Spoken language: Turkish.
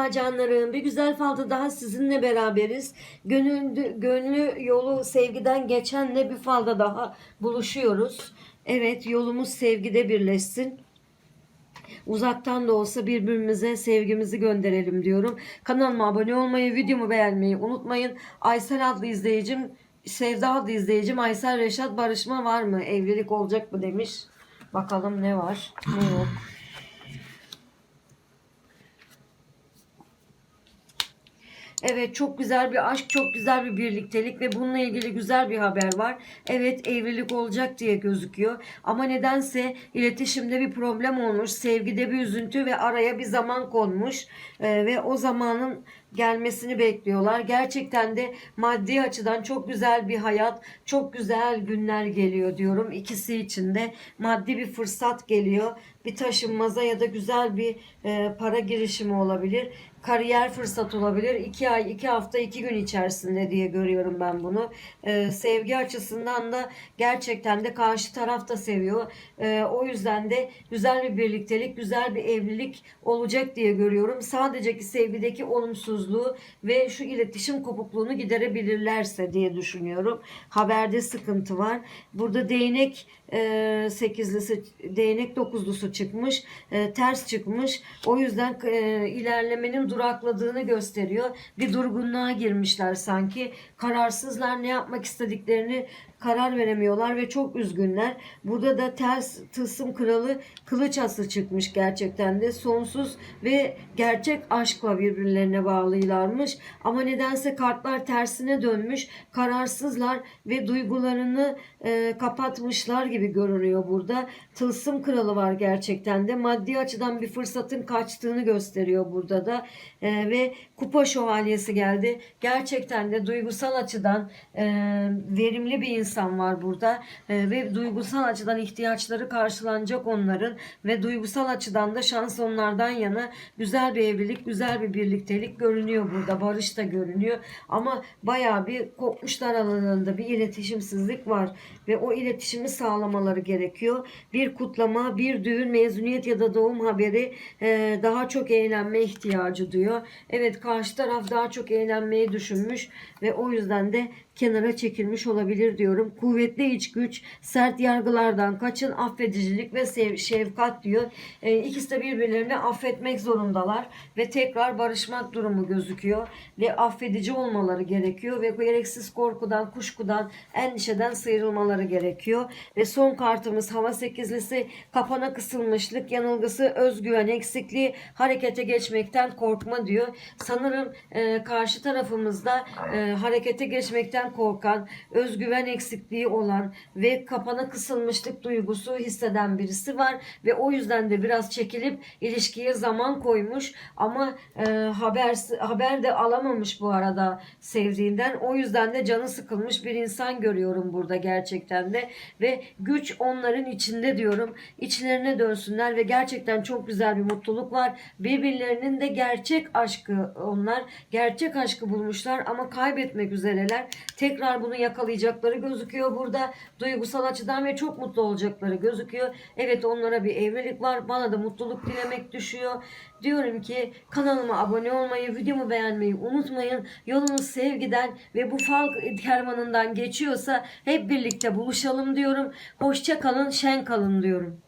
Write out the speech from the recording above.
Merhaba canlarım. Bir güzel falda daha sizinle beraberiz. Gönül, gönlü yolu sevgiden geçenle bir falda daha buluşuyoruz. Evet yolumuz sevgide birleşsin. Uzaktan da olsa birbirimize sevgimizi gönderelim diyorum. Kanalıma abone olmayı, videomu beğenmeyi unutmayın. Aysel adlı izleyicim, Sevda adlı izleyicim Aysel Reşat barışma var mı? Evlilik olacak mı demiş. Bakalım ne var, ne yok. Evet çok güzel bir aşk, çok güzel bir birliktelik ve bununla ilgili güzel bir haber var. Evet evlilik olacak diye gözüküyor. Ama nedense iletişimde bir problem olmuş, sevgide bir üzüntü ve araya bir zaman konmuş. Ee, ve o zamanın gelmesini bekliyorlar. Gerçekten de maddi açıdan çok güzel bir hayat, çok güzel günler geliyor diyorum. İkisi için de maddi bir fırsat geliyor. Bir taşınmaza ya da güzel bir e, para girişimi olabilir. Kariyer fırsat olabilir. İki ay, iki hafta, iki gün içerisinde diye görüyorum ben bunu. E, sevgi açısından da gerçekten de karşı taraf da seviyor. E, o yüzden de güzel bir birliktelik, güzel bir evlilik olacak diye görüyorum. Sadece ki sevgideki olumsuzluğu ve şu iletişim kopukluğunu giderebilirlerse diye düşünüyorum. Haberde sıkıntı var. Burada değnek e, sekizlisi, değnek çıkmış. E, ters çıkmış. O yüzden e, ilerlemenin durakladığını gösteriyor. Bir durgunluğa girmişler sanki. Kararsızlar ne yapmak istediklerini karar veremiyorlar ve çok üzgünler. Burada da ters tılsım kralı kılıç ası çıkmış gerçekten de. Sonsuz ve gerçek aşkla birbirlerine bağlılarmış. Ama nedense kartlar tersine dönmüş. Kararsızlar ve duygularını e, kapatmışlar gibi görünüyor burada. Tılsım kralı var gerçekten de. Maddi açıdan bir fırsatın kaçtığını gösteriyor burada da. E, ve kupa şövalyesi geldi. Gerçekten de duygusal açıdan e, verimli bir insan var burada. E, ve duygusal açıdan ihtiyaçları karşılanacak onların. Ve duygusal açıdan da şans onlardan yana güzel bir evlilik, güzel bir birliktelik görünüyor burada. Barış da görünüyor. Ama bayağı bir kopmuşlar alanında bir iletişimsizlik var. Ve o iletişimi sağlamaları gerekiyor. Bir kutlama, bir düğün, mezuniyet ya da doğum haberi e, daha çok eğlenme ihtiyacı duyuyor. Evet karşı taraf daha çok eğlenmeyi düşünmüş ve o yüzden de kenara çekilmiş olabilir diyorum. Kuvvetli iç güç, sert yargılardan kaçın, affedicilik ve şefkat diyor. E, ikisi de birbirlerini affetmek zorundalar ve tekrar barışmak durumu gözüküyor ve affedici olmaları gerekiyor ve gereksiz korkudan, kuşkudan, endişeden sıyrılmaları gerekiyor. Ve son kartımız hava sekizlisi, kapana kısılmışlık, yanılgısı, özgüven eksikliği, harekete geçmekten korkma diyor. Sanırım e, karşı tarafımızda e, harekete geçmekten korkan, özgüven eksikliği olan ve kapana kısılmışlık duygusu hisseden birisi var ve o yüzden de biraz çekilip ilişkiye zaman koymuş ama e, haber haber de alamamış bu arada sevdiğinden. O yüzden de canı sıkılmış bir insan görüyorum burada gerçekten de ve güç onların içinde diyorum. İçlerine dönsünler ve gerçekten çok güzel bir mutluluk var. Birbirlerinin de gerçek aşkı onlar. Gerçek aşkı bulmuşlar ama kaybetmek üzereler. Tekrar bunu yakalayacakları gözüküyor burada. Duygusal açıdan ve çok mutlu olacakları gözüküyor. Evet onlara bir evlilik var. Bana da mutluluk dilemek düşüyor. Diyorum ki kanalıma abone olmayı, videomu beğenmeyi unutmayın. Yolunuz sevgiden ve bu fal kervanından geçiyorsa hep birlikte buluşalım diyorum. Hoşça kalın, şen kalın diyorum.